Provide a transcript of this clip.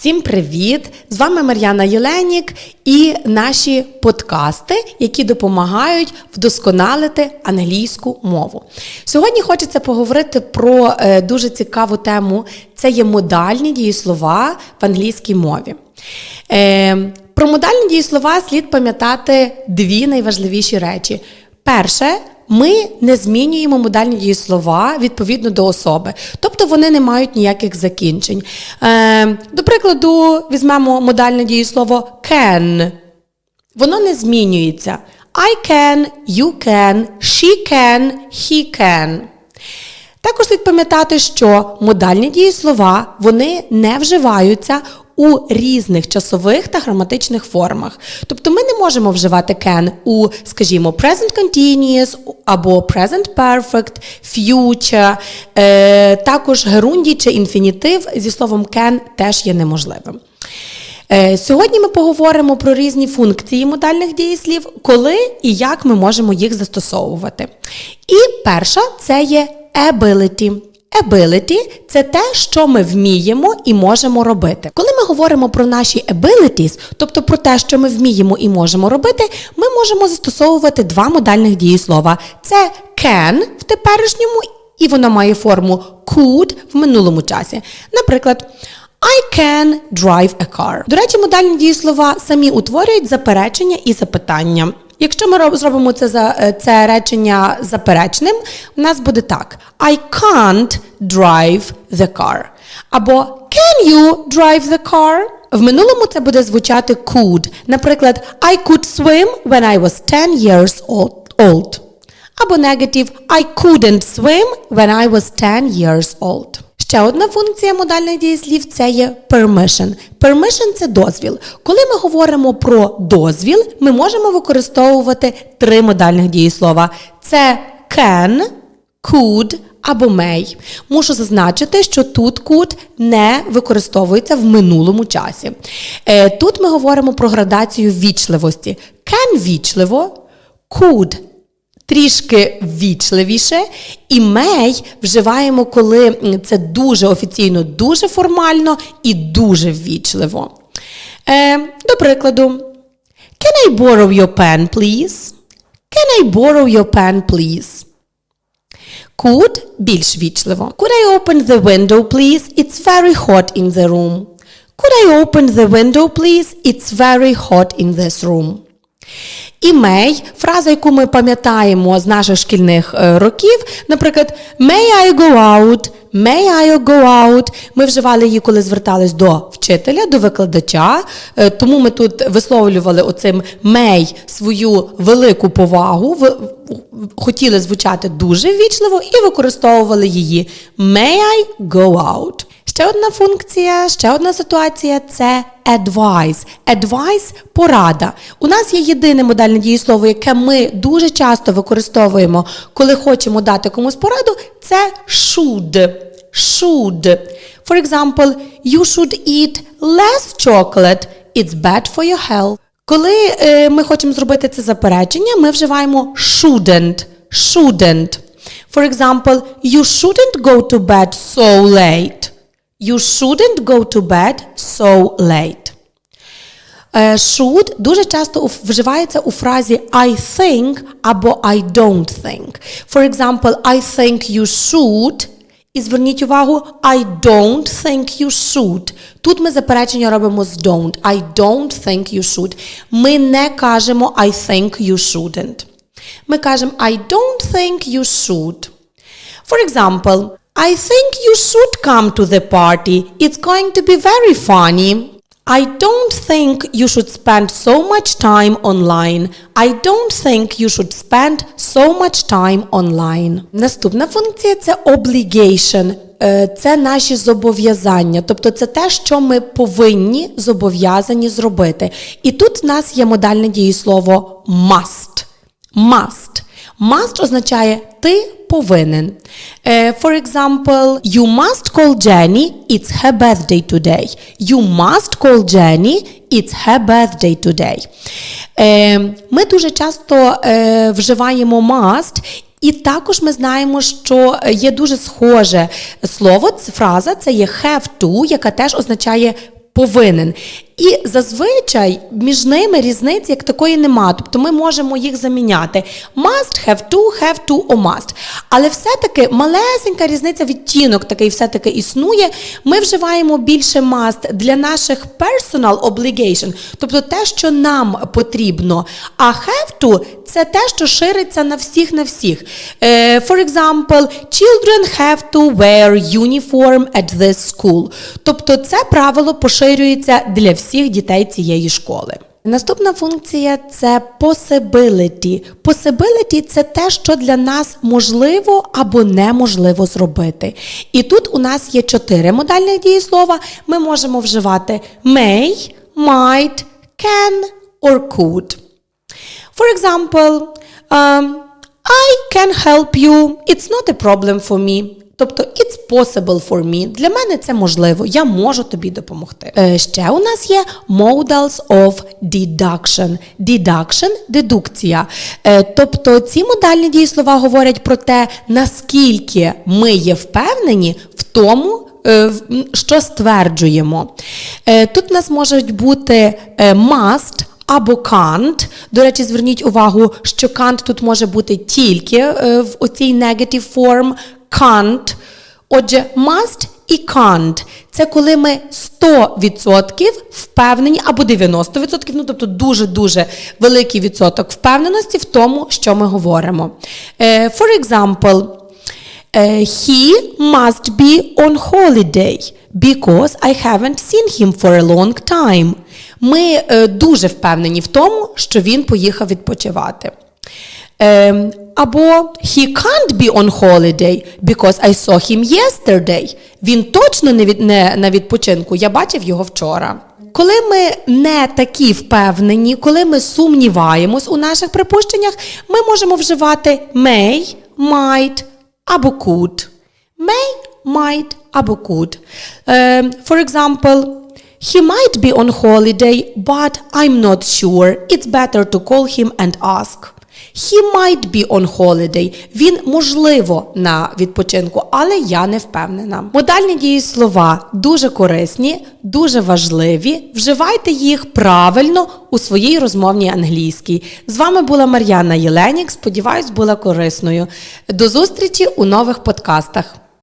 Всім привіт! З вами Мар'яна Єленік і наші подкасти, які допомагають вдосконалити англійську мову. Сьогодні хочеться поговорити про е, дуже цікаву тему: це є модальні дієслова в англійській мові. Е, Про модальні дієслова слід пам'ятати дві найважливіші речі. Перше, ми не змінюємо модальні дієслова відповідно до особи, тобто вони не мають ніяких закінчень. Е, До прикладу, візьмемо модальне дієслово can. Воно не змінюється. I can, you can, she can, he can. Також слід пам'ятати, що модальні дієслова вони не вживаються у різних часових та граматичних формах. Тобто ми не можемо вживати can у, скажімо, present continuous або present perfect, future, е, також герундій чи інфінітив зі словом can теж є неможливим. Е, Сьогодні ми поговоримо про різні функції модальних дієслів, коли і як ми можемо їх застосовувати. І перша це є ability. Ability – це те, що ми вміємо і можемо робити. Коли ми говоримо про наші abilities, тобто про те, що ми вміємо і можемо робити, ми можемо застосовувати два модальних дієслова. Це can в теперішньому, і воно має форму could в минулому часі. Наприклад, I can drive a car. До речі, модальні дієслова самі утворюють заперечення і запитання. Якщо ми роб- зробимо це за е, це речення заперечним, у нас буде так: I can't drive the car. Або Can you drive the car? В минулому це буде звучати could. Наприклад, I could swim when I was 10 years old- old. Або негатив I couldn't swim when I was 10 years old. Ще одна функція модальних дієслів це є permission. Permission – це дозвіл. Коли ми говоримо про дозвіл, ми можемо використовувати три модальних дієслова: це can, could або may. Мушу зазначити, що тут could не використовується в минулому часі. Е, Тут ми говоримо про градацію вічливості. Can вічливо, could трішки ввічливіше, і may вживаємо, коли це дуже офіційно, дуже формально і дуже ввічливо. Е, до прикладу, Can I borrow your pen, please? Can I borrow your pen, please? Could більш вічливо. Could I open the window, please? It's very hot in the room. Could I open the window, please? It's very hot in this room. І may – фраза, яку ми пам'ятаємо з наших шкільних е, років, наприклад, may I go out, may I go out. Ми вживали її, коли звертались до вчителя, до викладача, е, тому ми тут висловлювали оцим may свою велику повагу, хотіли звучати дуже ввічливо і використовували її may I go out. Ще одна функція, ще одна ситуація це advice. Advice – порада. У нас є єдине модальне дієслово, яке ми дуже часто використовуємо, коли хочемо дати комусь пораду, це should. Should. For example, you should eat less chocolate. It's bad for your health. Коли е, ми хочемо зробити це заперечення, ми вживаємо shouldn't. Shouldn't. For example, you shouldn't go to bed so late. You shouldn't go to bed so late. Е, Should дуже часто уф- вживається у фразі I think або I don't think. For example, I think you should. І зверніть увагу, I don't think you should. Тут ми заперечення робимо з don't. I don't think you should. Ми не кажемо I think you shouldn't. Ми кажемо I don't think you should. For example, I think you should come to the party. It's going to be very funny. I don't think you should spend so much time online. I don't think you should spend so much time online. Наступна функція це obligation. Е, Це наші зобов'язання, тобто це те, що ми повинні зобов'язані зробити. І тут в нас є модальне дієслово must. Must. Must означає ти повинен. Е, For example, you must call Jenny, it's her birthday today. You must call Jenny, it's her birthday today. Е, Ми дуже часто е, вживаємо must, і також ми знаємо, що є дуже схоже слово, фраза це є have to, яка теж означає повинен. І зазвичай між ними різниці як такої нема. Тобто ми можемо їх заміняти. Must, have to, have to or must. Але все-таки малесенька різниця відтінок такий все-таки існує. Ми вживаємо більше must для наших personal obligation, тобто те, що нам потрібно. А have to – це те, що шириться на всіх на всіх. Е, For example, children have to wear uniform at this school. Тобто це правило поширюється для всіх дітей цієї школи. Наступна функція це possibility. Possibility – це те, що для нас можливо або неможливо зробити. І тут у нас є чотири модальних дієслова. Ми можемо вживати may, might, can or could. For example, um, I can help you. It's not a problem for me. Тобто it's possible for me. Для мене це можливо. Я можу тобі допомогти. Е, ще у нас є modals of deduction. Deduction – дедукція. Е, тобто ці модальні дієслова говорять про те, наскільки ми є впевнені в тому, е, що стверджуємо. Е, Тут у нас можуть бути е, must або can't. До речі, зверніть увагу, що can't тут може бути тільки в оцій negative form can't. Отже, must і can't – це коли ми 100% впевнені, або 90%, ну тобто дуже-дуже великий відсоток впевненості в тому, що ми говоримо. Е, For example, е, he must be on holiday because I haven't seen him for a long time. Ми е, дуже впевнені в тому, що він поїхав відпочивати. Ем, або he can't be on holiday because I saw him yesterday. Він точно не, від, не на відпочинку, я бачив його вчора. Коли ми не такі впевнені, коли ми сумніваємось у наших припущеннях, ми можемо вживати may, might або could. May, might або could. Ем, for example, he might be on holiday, but I'm not sure. It's better to call him and ask. He might be on holiday. Він можливо на відпочинку, але я не впевнена. Модальні дієслова дуже корисні, дуже важливі. Вживайте їх правильно у своїй розмовній англійській. З вами була Мар'яна Єленік. Сподіваюсь, була корисною. До зустрічі у нових подкастах.